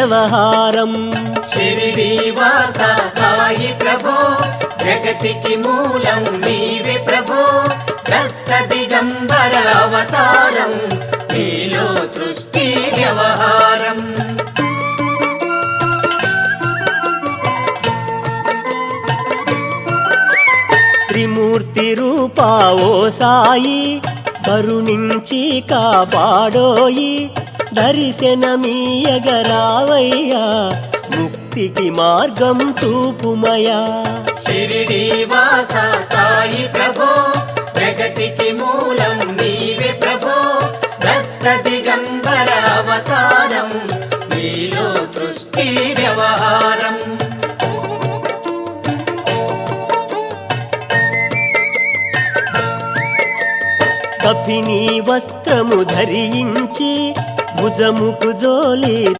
వ్యవహారం. షిరిడి వాస సాయి ప్రభో జగతికి మూలం నీవే ప్రభో దత్త దిగంబర అవతారం నీలో సృష్టి వ్యవహారం. త్రిమూర్తి రూపా ఓ సాయి కరుణించి కాపాడోయి దర్శనమీయగరావయ్యా ముక్తికి మార్గం చూపుమయా షిరిడి వాస సాయి ప్రభో జగతికి మూలం నీవే ప్రభో దత్త దిగంబర అవతారం నీలో కఫిని వస్త్రము ధరించి భుజముకు జోలి